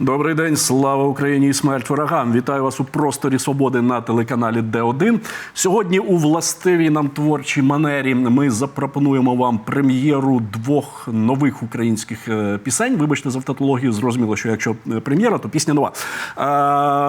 Добрий день, слава Україні і смерть ворогам. Вітаю вас у просторі свободи на телеканалі Д1. Сьогодні у властивій нам творчій манері ми запропонуємо вам прем'єру двох нових українських е, пісень. Вибачте за автотологію, зрозуміло, що якщо е, прем'єра, то пісня нова.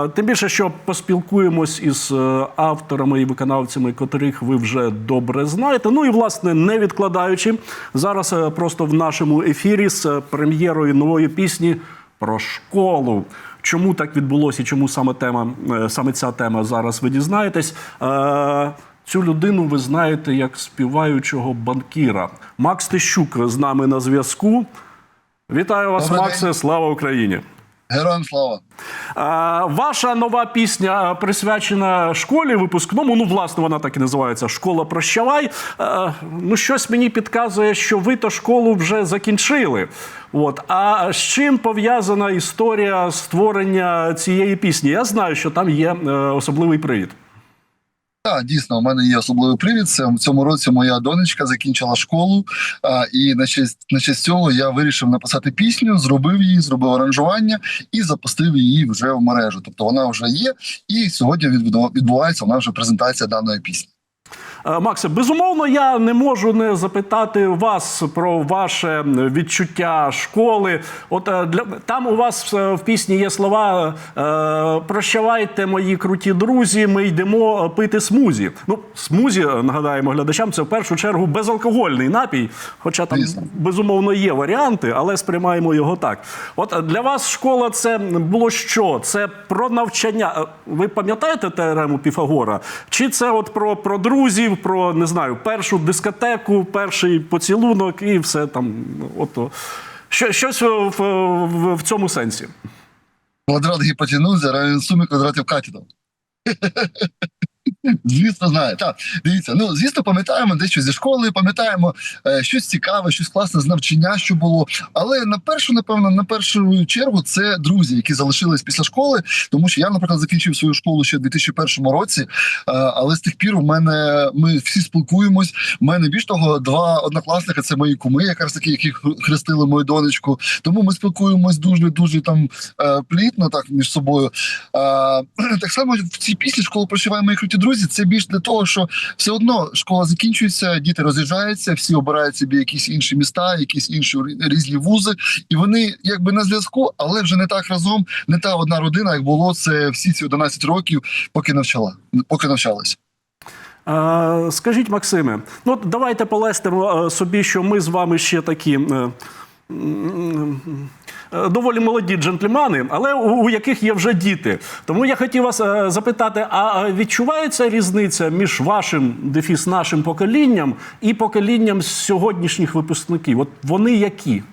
Е, Тим більше, що поспілкуємось із авторами і виконавцями, котрих ви вже добре знаєте. Ну і власне не відкладаючи зараз просто в нашому ефірі з прем'єрою нової пісні про школу. Чому так відбулося і чому саме тема, е, саме ця тема зараз ви дізнаєтесь? Е, Цю людину ви знаєте як співаючого банкіра. Макс Тищук з нами на зв'язку. Вітаю вас, Добре. Максе! Слава Україні! Героям слава. А, ваша нова пісня присвячена школі випускному. Ну, власне, вона так і називається Школа прощавай. А, ну, щось мені підказує, що ви то школу вже закінчили. От. А з чим пов'язана історія створення цієї пісні? Я знаю, що там є е, особливий привід. Так, дійсно, у мене є особливий привід. Це в цьому році моя донечка закінчила школу, а, і на честь, на честь цього я вирішив написати пісню, зробив її, зробив аранжування і запустив її вже в мережу. Тобто вона вже є, і сьогодні відбувається вона вже презентація даної пісні. Е, Максе, безумовно, я не можу не запитати вас про ваше відчуття школи. От е, для там у вас е, в пісні є слова Прощавайте, мої круті друзі. Ми йдемо пити смузі. Ну, смузі, нагадаємо глядачам, це в першу чергу безалкогольний напій. Хоча там безумовно є варіанти, але сприймаємо його так. От для вас школа це було що? Це про навчання. Ви пам'ятаєте теорему Піфагора? Чи це от про, про друзів, про не знаю, першу дискотеку, перший поцілунок і все там. Ото. Що, щось в, в, в цьому сенсі. Квадрат гіпотенузи равен сумі квадратів катетів. Звісно, знаю. Так, дивіться, ну звісно, пам'ятаємо дещо зі школи, пам'ятаємо е, щось цікаве, щось класне з навчання, що було. Але на першу, напевно, на першу чергу це друзі, які залишились після школи. Тому що я, наприклад, закінчив свою школу ще в 2001 році. е, але з тих пір у мене ми всі спілкуємось. У мене більш того, два однокласника це мої куми, якраз такі, які хрестили мою донечку. Тому ми спілкуємось дуже дуже там е, плітно, так між собою. Так само в цій пісні школа проживає мої круті друзі. Це більш для того, що все одно школа закінчується, діти роз'їжджаються, всі обирають собі якісь інші міста, якісь інші різні вузи, і вони якби на зв'язку, але вже не так разом, не та одна родина, як було це всі ці 11 років, поки навчала, поки навчалась. Е, скажіть, Максиме, ну давайте полестимо е, собі, що ми з вами ще такі. Е, Доволі молоді джентльмени, але у, у яких є вже діти. Тому я хотів вас е, запитати: а відчувається різниця між вашим дефіс нашим поколінням і поколінням сьогоднішніх випускників? От вони які?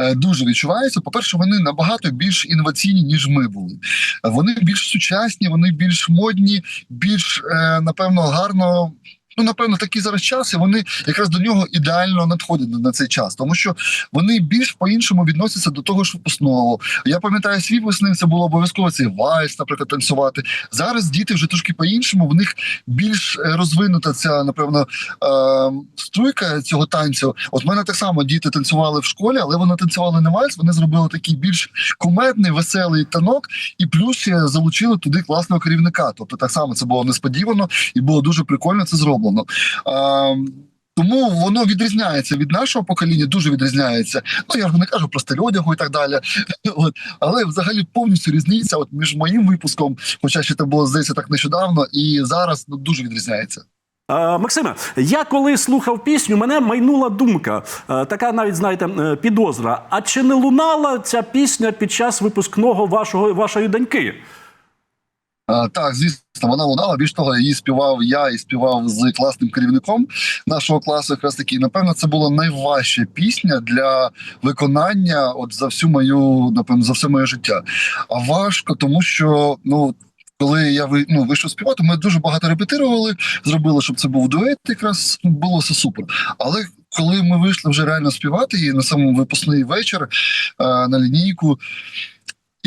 Е, дуже відчувається. По-перше, вони набагато більш інноваційні, ніж ми були. Вони більш сучасні, вони більш модні, більш напевно гарно. Ну, напевно, такий зараз час, і вони якраз до нього ідеально надходять на цей час, тому що вони більш по-іншому відносяться до того ж випускного. Я пам'ятаю свій весни, це було обов'язково цей вальс, наприклад, танцювати. Зараз діти вже трошки по-іншому. В них більш е, розвинута ця, напевно, е, струйка цього танцю. От мене так само діти танцювали в школі, але вони танцювали не вальс. Вони зробили такий більш кумедний, веселий танок, і плюс залучили туди класного керівника. Тобто, так само це було несподівано і було дуже прикольно це зроблено. А, тому воно відрізняється від нашого покоління, дуже відрізняється. Ну я ж не кажу про стиль одягу і так далі. От але взагалі повністю різниця. От між моїм випуском, хоча ще це було здається так нещодавно, і зараз ну дуже відрізняється. Максиме, я коли слухав пісню, мене майнула думка, е, така навіть знаєте, е, підозра. А чи не лунала ця пісня під час випускного вашого вашої доньки? Так, звісно, вона лунала. Більш того, її співав я і співав з класним керівником нашого класу. Якраз таки, напевно, це була найважча пісня для виконання. От за всю мою, напевно, за все моє життя. А важко, тому що ну. Коли я ну, вийшов співати, ми дуже багато репетирували, зробили, щоб це був дует, якраз було все супер. Але коли ми вийшли вже реально співати і на самому випускний вечір е, на лінійку,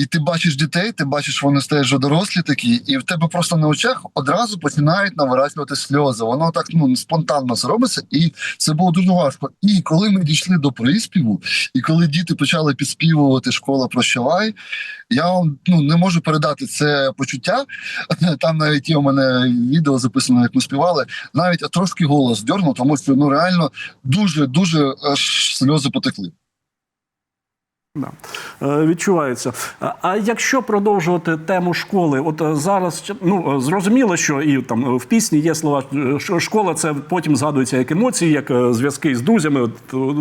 і ти бачиш дітей, ти бачиш, вони стають вже дорослі такі, і в тебе просто на очах одразу починають навиразлювати сльози. Воно так ну спонтанно це робиться, і це було дуже важко. І коли ми дійшли до приспіву, і коли діти почали підспівувати школа прощавай, я вам ну не можу передати це почуття. Там навіть є у мене відео записано, як ми співали. Навіть трошки голос дьорнув, тому що ну реально дуже дуже аж сльози потекли. Да. Е, Відчувається. А- якщо продовжувати тему школи, от е, зараз ну е, зрозуміло, що і там в пісні є слова, що школа це потім згадується як емоції, як зв'язки з друзями. От,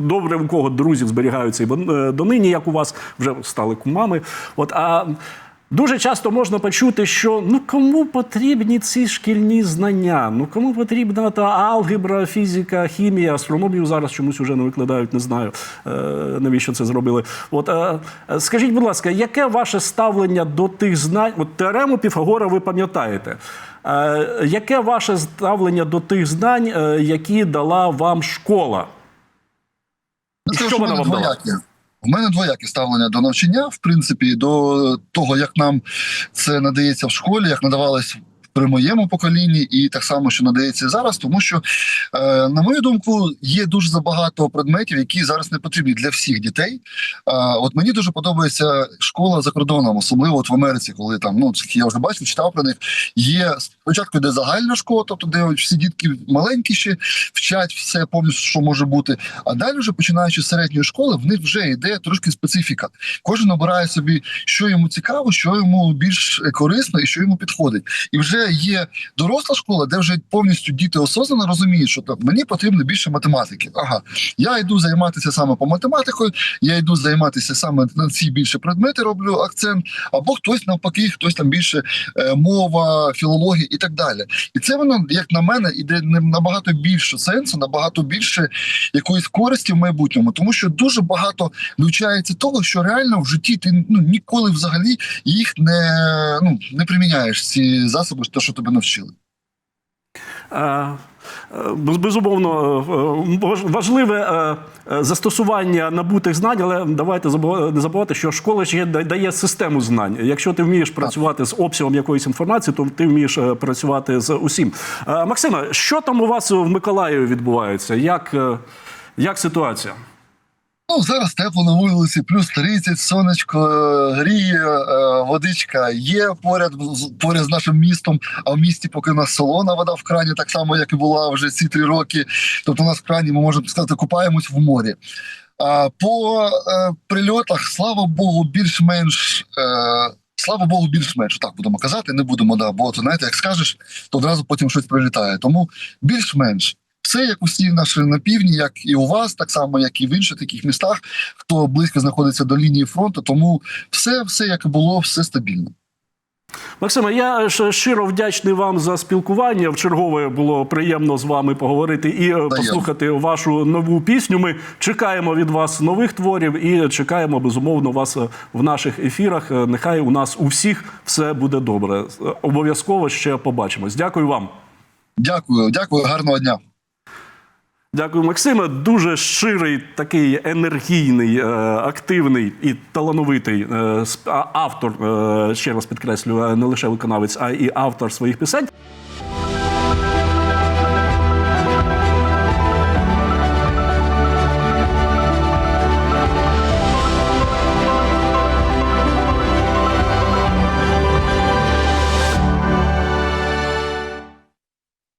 добре, у кого друзів зберігаються і донині, як у вас вже стали кумами. От а. Дуже часто можна почути, що ну кому потрібні ці шкільні знання? Ну кому потрібна та алгебра, фізика, хімія, астрономію зараз чомусь уже не викладають, не знаю е, навіщо це зробили. От е, е, скажіть, будь ласка, яке ваше ставлення до тих знань? От теорему Піфагора ви пам'ятаєте. Е, яке ваше ставлення до тих знань, е, які дала вам школа? Ну, Що це у вона вам дала? У мене двояке ставлення до навчання, в принципі, до того, як нам це надається в школі, як надавалось при моєму поколінні, і так само, що надається зараз, тому що, е, на мою думку, є дуже забагато предметів, які зараз не потрібні для всіх дітей. От мені дуже подобається школа за кордоном, особливо от в Америці, коли там ну я вже бачив, читав про них. Є спочатку йде загальна школа, тобто де всі дітки маленькі ще вчать все повністю, що може бути. А далі, вже починаючи з середньої школи, в них вже йде трошки специфіка. Кожен обирає собі, що йому цікаво, що йому більш корисно і що йому підходить. І вже є доросла школа, де вже повністю діти осознано розуміють, що мені потрібно більше математики. Ага, я йду займатися саме по математикою, я йду займатися саме на ці більше предмети, роблю акцент, або хтось навпаки, хтось там більше е, мова, філологія і так далі. І це воно, як на мене, іде набагато більше сенсу, набагато більше якоїсь користі в майбутньому, тому що дуже багато вивчається того, що реально в житті ти ну ніколи взагалі їх не ну не приміняєш ці засоби, те, що тебе навчили. Е, е, без- Безумовно, е, важ- важливе застосування набутих знань, але давайте не забувати, що школа ще дає систему знань. Якщо ти вмієш працювати з обсягом якоїсь інформації, то ти вмієш працювати з усім. Максиме, що там у вас в Миколаєві відбувається? Як, як ситуація? Ну, зараз тепло на вулиці, плюс 30, сонечко е, гріє, е, водичка є поряд поряд з нашим містом. А в місті поки у нас солона вода в крані, так само як і була вже ці три роки. Тобто, у нас в крані ми можемо сказати, купаємось в морі. А по е, прильотах, слава Богу, більш-менш. Слава Богу, більш-менш так будемо казати, не будемо, да, бо то, знаєте, як скажеш, то одразу потім щось прилітає. Тому більш-менш все як усі наші на півдні, як і у вас, так само, як і в інших таких містах, хто близько знаходиться до лінії фронту. Тому все, все як і було, все стабільно. Максиме, я щиро вдячний вам за спілкування. В чергове було приємно з вами поговорити і е, послухати вашу нову пісню. Ми чекаємо від вас нових творів і чекаємо безумовно вас е, в наших ефірах. Е, Нехай у нас у всіх все буде добре. Обов'язково ще побачимось. Дякую вам. Дякую, дякую, гарного дня. Дякую, Максиме. Дуже щирий, такий енергійний, е, активний і талановитий е, автор. е, Ще раз підкреслю, не лише виконавець, а і автор своїх пісень.